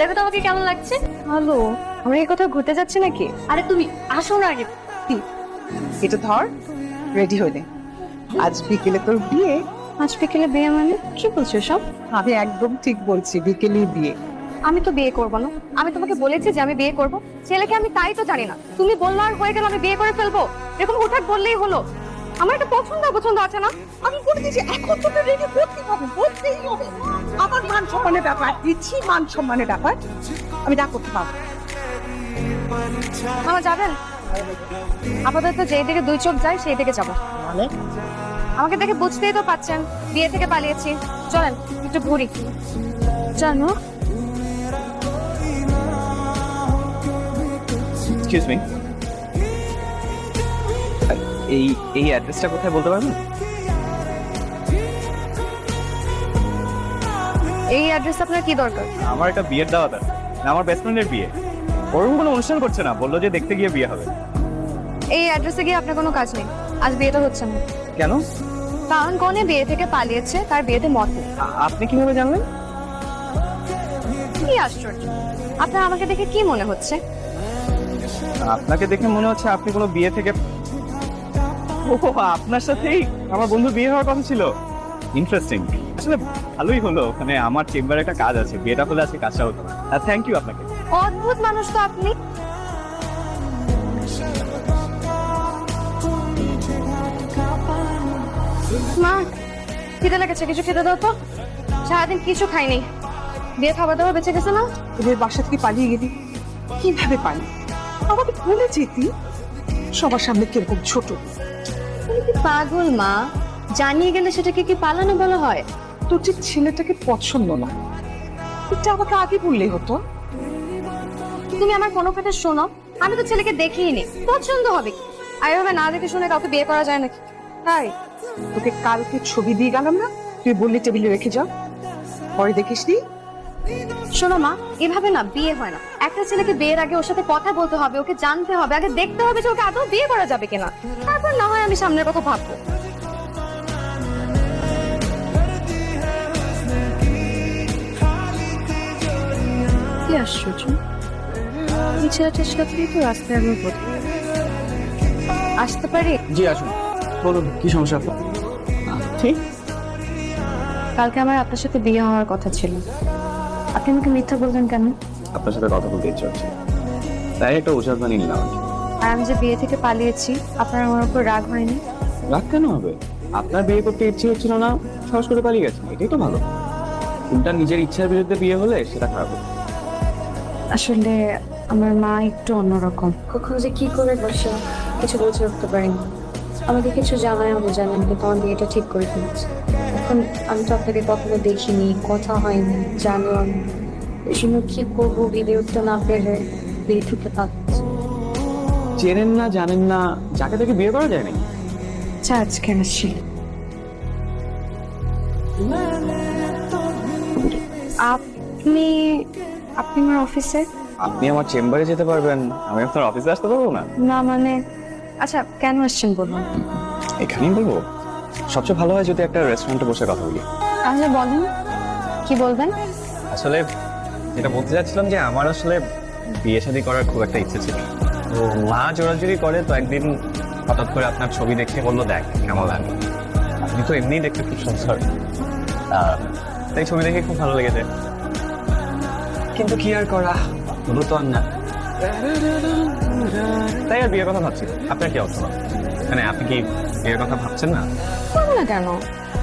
দেখো তো আমাকে কেমন লাগছে। ভালো। আমরা এই কোথাও ঘুরতে যাচ্ছি নাকি? আরে তুমি আসো না আগে? এটা ধর রেডি হয়ে আজ বিকেলে তোর বিয়ে। আজ বিকেলে বিয়ে মানে? কি বলছো সব আমি একদম ঠিক বলছি বিকেলেই বিয়ে। আমি তো বিয়ে করব না। আমি তোমাকে বলেছি যে আমি বিয়ে করব। ছেলেকে আমি তাই তো জানি না। তুমি বলল আর হয়ে গেল আমি বিয়ে করে ফেলব। এরকম হঠাৎ বললেই হলো। আমার একটা পছন্দ পছন্দ আছে না? আমি বলে দিয়েছি এখন তোকে ব্যাপার দিচ্ছি মান সম্মানের ব্যাপার। আমি না করতে পারব। মামা যাবেন? আপাতত যেই দিকে দুই চোখ যায় সেই দিকে যাব। মানে? আমাকে দেখে বুঝতেই তো পাচ্ছেন বিয়ে থেকে পালিয়েছি। চলেন একটু ঘুরি। জানো? এক্সকিউজ মি এই এই অ্যাড্রেসটা কোথায় বলতে পারবেন? এই অ্যাড্রেস আপনার কি দরকার? আমার একটা বিয়ের দাওয়াত আছে। আমার বেস্ট ফ্রেন্ডের বিয়ে। ওরকম কোনো অনুষ্ঠান করছে না বলল যে দেখতে গিয়ে বিয়ে হবে। এই অ্যাড্রেসে গিয়ে আপনার কোনো কাজ নেই। আজ বিয়েটা হচ্ছে না। কেন? কারণ কনে বিয়ে থেকে পালিয়েছে তার বিয়েতে মত নেই। আ- আপনি কীভাবে জানলেন? কি আশ্চর্য। আপনার আমাকে দেখে কি মনে হচ্ছে? আপনাকে দেখে মনে হচ্ছে আপনি কোনো বিয়ে থেকে ও আপনার সাথেই আমার বন্ধুর বিয়ে হওয়ার কথা ছিল। ইন্টারেস্টিং আসলে ভালোই হলো। ওখানে আমার চেম্বারে একটা কাজ আছে বিয়েটা হলে আজকে কাজটা হতো। আর থ্যাংক ইউ আপনাকে। অদ্ভুত মানুষ তো আপনি। মা খিদে লেগেছে কিছু খেতে দাও তো। সারাদিন কিছু খাইনি। বিয়ে খাবার দাবার বেঁচে গেছে না? তোদের বাসা থেকে পালিয়ে গেলি। কীভাবে পালি? আমাকে ভুলে যেতি সবার সামনে কীরকম ছোট। পাগল মা? জানিয়ে গেলে সেটাকে কি পালানো বলা হয়? তোর যে ছেলেটাকে পছন্দ না, এটা আমাকে আগে বললেই হতো। তুমি আমার কোনো কথা শোনো, আমি তো ছেলেকে দেখিনি, পছন্দ হবে আর এভাবে না দেখে শুনে কাউকে বিয়ে করা যায় নাকি? তাই, তোকে কালকে ছবি দিয়ে গেলাম না? তুই বললি টেবিলে রেখে যাও। পরে দেখিস নি? শোনো মা, এভাবে না, বিয়ে হয় না। একটা ছেলেকে বিয়ের আগে ওর সাথে কথা বলতে হবে, ওকে জানতে হবে, আগে দেখতে হবে যে ওকে আদৌ বিয়ে করা যাবে কিনা। তারপর না হয় আমি সামনের কথা ভাববো। আশ্চর্য এই ছেলেটার সাথেই তো রাস্তায় আমি প্রথম আসতে পারি? জি আসুন। বলুন কি সমস্যা আপনার? ঠিক কালকে আমার আপনার সাথে বিয়ে হওয়ার কথা ছিল। আপনি আমাকে মিথ্যা বললেন কেন? আপনার সাথে কথা বলতে ইচ্ছে হচ্ছে। তাই একটা ওষুধ বানিয়ে নিলাম। আর আমি যে বিয়ে থেকে পালিয়েছি আপনার আমার উপর রাগ হয়নি? রাগ কেন হবে? আপনার বিয়ে করতে ইচ্ছে হচ্ছিল না সাহস করে পালিয়ে গেছেন এটাই তো ভালো। কোনটা নিজের ইচ্ছার বিরুদ্ধে বিয়ে হলে সেটা খারাপ হবে। আসলে আমার মা একটু অন্যরকম। কখন যে কি করে বসে কিছু বুঝে উঠতে পারিনি। আমাকে কিছু জানায় আমি জানেন কিন্তু আমার বিয়েটা ঠিক করে ফেলেছে এখন আমি তো আপনাকে কখনো দেখিনি কথা হয়নি জানো আমি এই জন্য কি করব বিয়ে উঠতে না পেরে বিয়ে ঠুকে থাকছে চেনেন না জানেন না যাকে তাকে বিয়ে করা যায় নাকি? আচ্ছা আজকে আসছি। আপনি আপনি আমার অফিসে? আপনি আমার চেম্বারে যেতে পারবেন। আমি আপনার অফিসে আসতে পারব না? না মানে আচ্ছা কেন আসছেন বলুন? এখানেই বলব। সবচেয়ে ভালো হয় যদি একটা রেস্টুরেন্টে বসে কথা বলি। তাহলে বলেন কি বলবেন? আসলে এটা বলতে চাচ্ছিলাম যে আমার আসলে বিয়ে শাদী করার খুব একটা ইচ্ছে ছিল। তো মা জোরাজুরি করে তো একদিন হঠাৎ করে আপনার ছবি দেখে বলল দেখ কেমন লাগে আপনি তো এমনিই দেখতে খুব সুন্দর। তাই ছবি দেখে খুব ভালো লেগেছে। কিন্তু কি আর করা? হলো তো আর না। তাই আর বিয়ের কথা ভাবছি আপনার কি অবস্থা? মানে আপনি কি বিয়ের কথা ভাবছেন না? করব না কেন?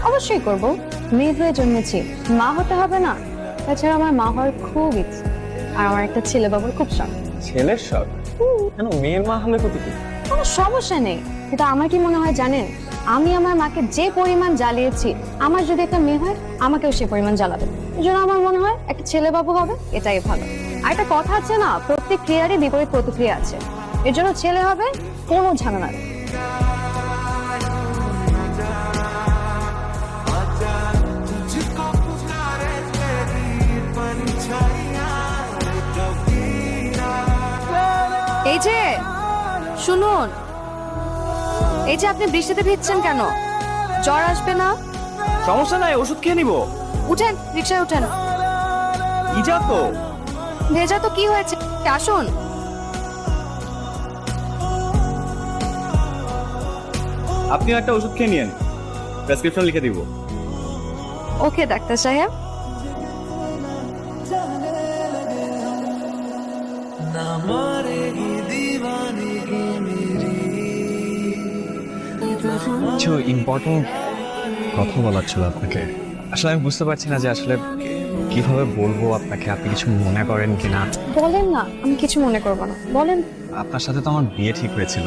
অবশ্যই করব। মেয়ে হয়ে জন্মেছি। মা হতে হবে না? তাছাড়া আমার মা হওয়ার খুব ইচ্ছে। আর আমার একটা ছেলে বাবুর খুব শখ। ছেলের শখ? কেন মেয়ের মা হলে ক্ষতি কি? কোনো সমস্যা নেই। কিন্তু আমার কি মনে হয় জানেন? আমি আমার মাকে যে পরিমাণ জ্বালিয়েছি, আমার যদি একটা মেয়ে হয়, আমাকেও সে পরিমাণ জ্বালাবে। এই জন্য আমার মনে হয় একটা ছেলে বাবু হবে, এটাই ভালো। আর একটা কথা আছে না প্রত্যেক ক্রিয়ারই বিপরীত প্রতিক্রিয়া আছে। এর জন্য ছেলে হবে কোনো ঝামেলা নেই। এই যে আপনি বৃষ্টিতে ভিজছেন কেন? জ্বর আসবে না? সমস্যা নাই ওষুধ খেয়ে নিবো। উঠেন রিক্সায় উঠেন। ইজা তো? ভেজা তো কি হয়েছে? আসুন। আপনিও একটা ওষুধ খেয়ে নিন প্রেসক্রিপশন লিখে দিব। ওকে ডাক্তার সাহেব। কিছু ইম্পর্টেন্ট কথা বলার ছিল আপনাকে। আসলে আমি বুঝতে পারছি না যে আসলে কীভাবে বলব আপনাকে। আপনি কিছু মনে করেন কিনা? বলেন না আমি কিছু মনে করব না। বলেন। আপনার সাথে তো আমার বিয়ে ঠিক হয়েছিল।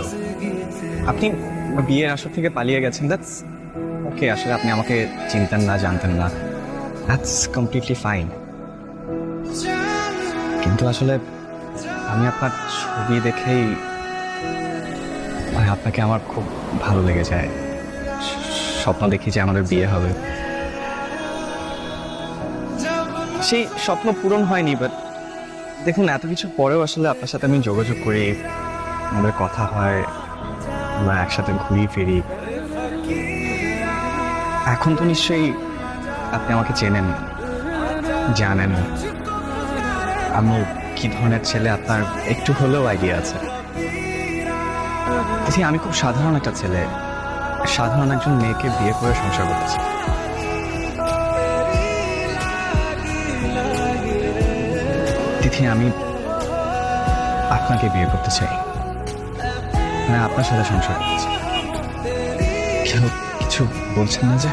আপনি বিয়ের আসর থেকে পালিয়ে গেছেন। দ্যাটস ওকে আসলে আপনি আমাকে চিনতেন না জানতেন না। দ্যাটস কমপ্লিটলি ফাইন কিন্তু আসলে আমি আপনার ছবি দেখেই আপনাকে আমার খুব ভালো লেগে যায়। স্বপ্ন দেখি যে আমাদের বিয়ে হবে। সেই স্বপ্ন পূরণ হয়নি বাট দেখুন, এত কিছু পরেও আসলে আপনার সাথে আমি যোগাযোগ করি। আমাদের কথা হয়, আমরা একসাথে ঘুরি ফিরি। এখন তো নিশ্চয়ই আপনি আমাকে চেনেন, জানেন। আমি কি ধরনের ছেলে আপনার একটু হলেও আইডিয়া আছে। দেখি আমি খুব সাধারণ একটা ছেলে। সাধারণ একজন মেয়েকে বিয়ে করে সংসার করতেছি তিথি, আমি আপনাকে বিয়ে করতে চাই। মানে আপনার সাথে সংসার করতে কিছু বলছেন না যে?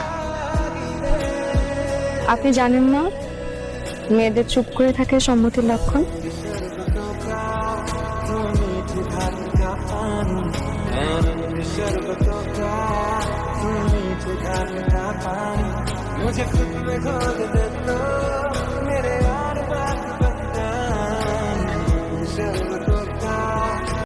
আপনি জানেন না? মেয়েদের চুপ করে থাকে সম্মতির লক্ষণ? अपने शरबतों का नीचे मुझे खुद में दे तो मेरे यार बात बता शरबत